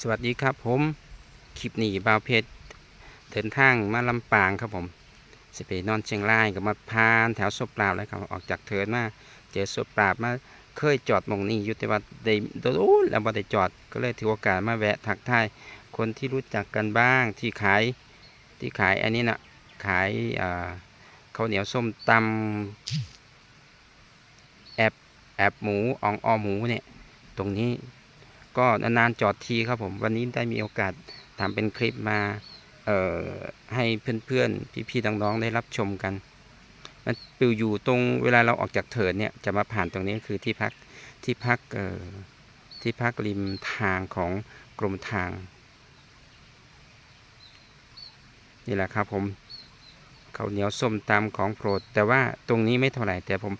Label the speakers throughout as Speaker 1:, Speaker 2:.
Speaker 1: สวัสดีครับผมคลิปนี้บ่าวเพชรเดินทางมาลำปางครับผมสิไปนอนเชียงรายก็มาพานแถวศพปราบแล้วครับออกจากเถินมาเจอศพปราบมาเคยจอดมองนี้อยู่แต่ว่าได้โดนแล้วบ่ได้จอดก็เลยถือโอกาสมาแวะทักทายคนที่รู้จักกันบ้างที่ขายที่ขายอันนี้นะขายข้าวเหนียวส้มตำแอบแอบหมูอ่องออหมูเนี่ยตรงนี้ ก็นานๆจอดทีครับผมวันนี้ได้มีโอกาสทำเป็นคลิปมาให้เพื่อนๆพี่ๆน้องๆได้รับชมกัน มันปิวอยู่ตรงเวลาเราออกจากเถิดเนี่ยจะมาผ่านตรงนี้คือที่พักที่พักที่พักริมทางของกรมทางนี่แหละครับผมข้าวเหนียวส้มตำของโปรด แต่ว่าตรงนี้ไม่เท่าไหร่แต่ผม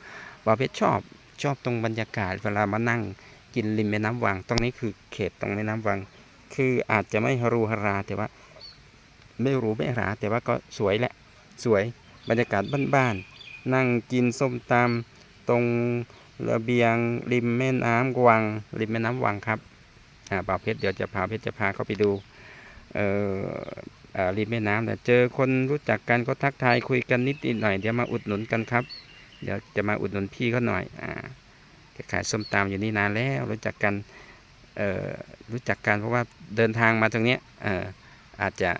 Speaker 1: บาเพชรชอบชอบตรงบรรยากาศเวลามานั่ง กินริมแม่น้ำวัง ตรงนี้คือเขตตรงแม่น้ำวัง คืออาจจะไม่ฮารูฮารา แต่ว่าไม่หรู้ไม่หรา แต่ว่าก็สวยแหละ สวย บรรยากาศบ้านๆ นั่งกินส้มตำตรงระเบียงริมแม่น้ำวัง ริมแม่น้ำวังครับ อ่าบ่าวเพชรเดี๋ยวจะพาเพชรจะพาเขาไปดู เอ่อริมแม่น้ำแต่เจอคนรู้จักกันก็ทักทายคุยกันนิดหน่อยเดี๋ยวมาอุดหนุนกันครับ เดี๋ยวจะมาอุดหนุนพี่เขาหน่อย อ่า แกขายส้มตำอยู่นี่นานแล้ว รู้จักกันเออรู้จักกันเพราะว่าเดินทางมาตรงนี้เอออาจจะ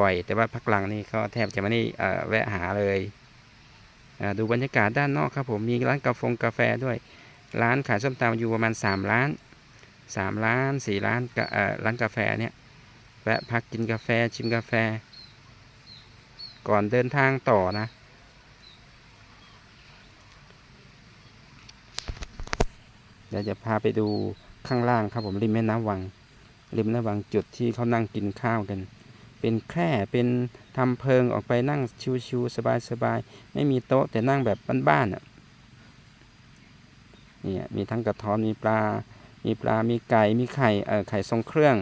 Speaker 1: บ่อย แต่ว่าพักหลังนี่เขาแทบจะไม่ได้อ่อแวะหาเลยอ่าดูบรรยากาศด้านนอกครับผมมีร้านกาแฟกาแฟด้วย ร้านขายส้มตำอยู่ประมาณ 3 ร้าน 3 ร้าน 4 ร้านก่อร้านกาแฟเนี่ยแวะพักกินกาแฟชิมกาแฟ ก่อนเดินทางต่อนะ เดี๋ยวจะพาไปดูข้างล่างครับผมริมแม่น้ำวัง ริมแม่น้ำวังจุดที่เขานั่งกินข้าวกัน เป็นแคร่เป็นทำเพิงออกไปนั่งชิวๆสบายๆไม่มีโต๊ะแต่นั่งแบบบ้านๆอะนี่มีทั้งกระท้อนมีปลา มีปลา มีไก่ มีไข่ เอ่อ ไข่ทรงเครื่อง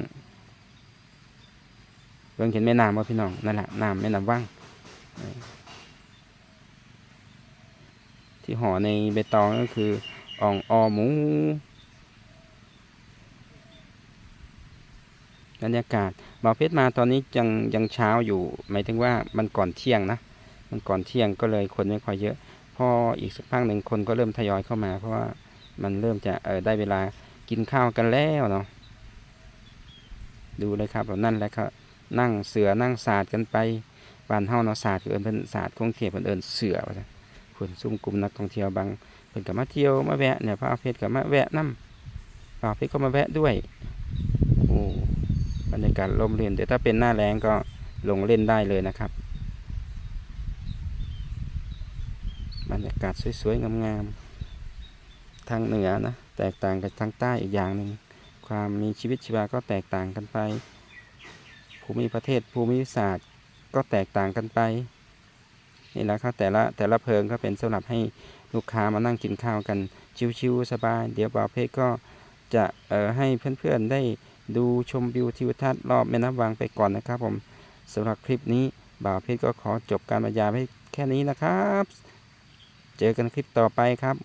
Speaker 1: เบิ่งเห็นแม่น้ำว่าพี่น้อง นั่นแหละน้ำแม่น้ำวังที่ห่อในใบตองก็คือ อ่องออหมูบรรยากาศบ่าวเพชรมาตอนนี้ยังยังเช้าอยู่ หมายถึงว่ามันก่อนเที่ยงนะ มันก่อนเที่ยงก็เลยคนไม่ค่อยเยอะ พออีกสักพักหนึ่งคนก็เริ่มทยอยเข้ามา เพราะว่ามันเริ่มจะเออได้เวลากินข้าวกันแล้วเนาะ ดูเลยครับนั่นแหละครับนั่งเสือนั่งศาสตร์กันไปบานเฮาเนาะศาสตร์เอินเพิ่นศาสตร์คงเทียบเพิ่นเอินเสือว่าซั่นเพิ่นซุ่มกลุ่มนักท่องเที่ยวบาง พิ่นก็มาเที่ยวมาแวะเนี่ยพระอาเพชรก็มาแวะนํพระอาเพชรก็มาแวะด้วยโอ้บรรยากาศลมเย็นเดี๋ยวถ้าเป็นหน้าแรงก็ลงเล่นได้เลยนะครับ บรรยากาศสวยๆงามๆทางเหนือนะแตกต่างกับทางใต้อีกอย่างหนึ่งความมีชีวิตชีวาก็แตกต่างกันไป ภูมิประเทศภูมิศาสตร์ก็แตกต่างกันไป นี่แหละครับแต่ละแต่ละเพิงก็เป็นสำหรับให้ลูกค้ามานั่งกินข้าวกันชิวๆสบาย เดี๋ยวบ่าวเพชรก็จะเอ่อให้เพื่อนๆได้ดูชมวิวทิวทัศน์รอบแม่น้ำวังไปก่อนนะครับผมสำหรับคลิปนี้บ่าวเพชรก็ขอจบการบรรยายไว้แค่นี้นะครับ เจอกันคลิปต่อไปครับ